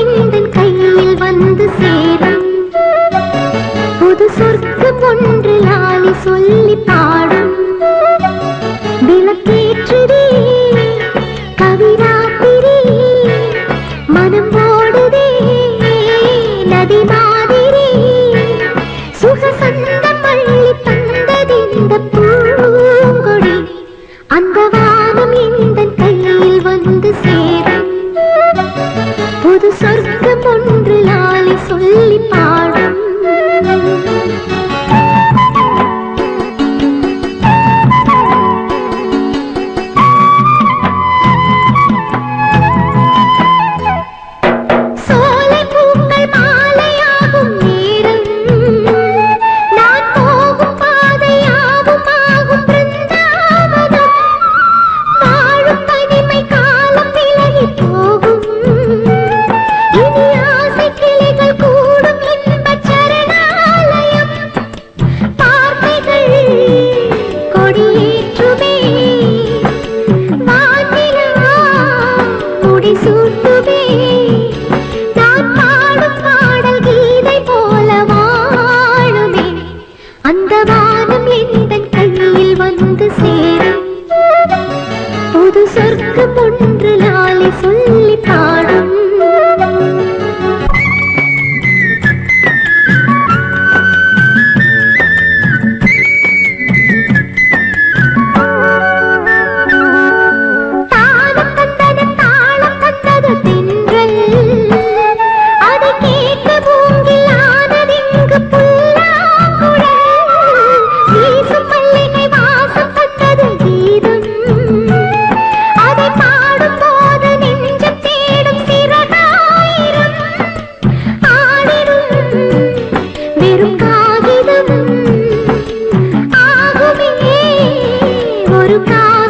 எந்தன் கையில் வந்து சேரும். புது சொர்க்கு ஒன்று லாலி சொல்லி வந்து சேரும் புது சொர்க்கம் ஒன்று லாலி சொல்லி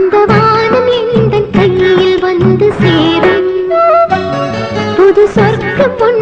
அந்த வானம் எந்த கையில் வந்து சேரும். புது சொர்க்க பொன்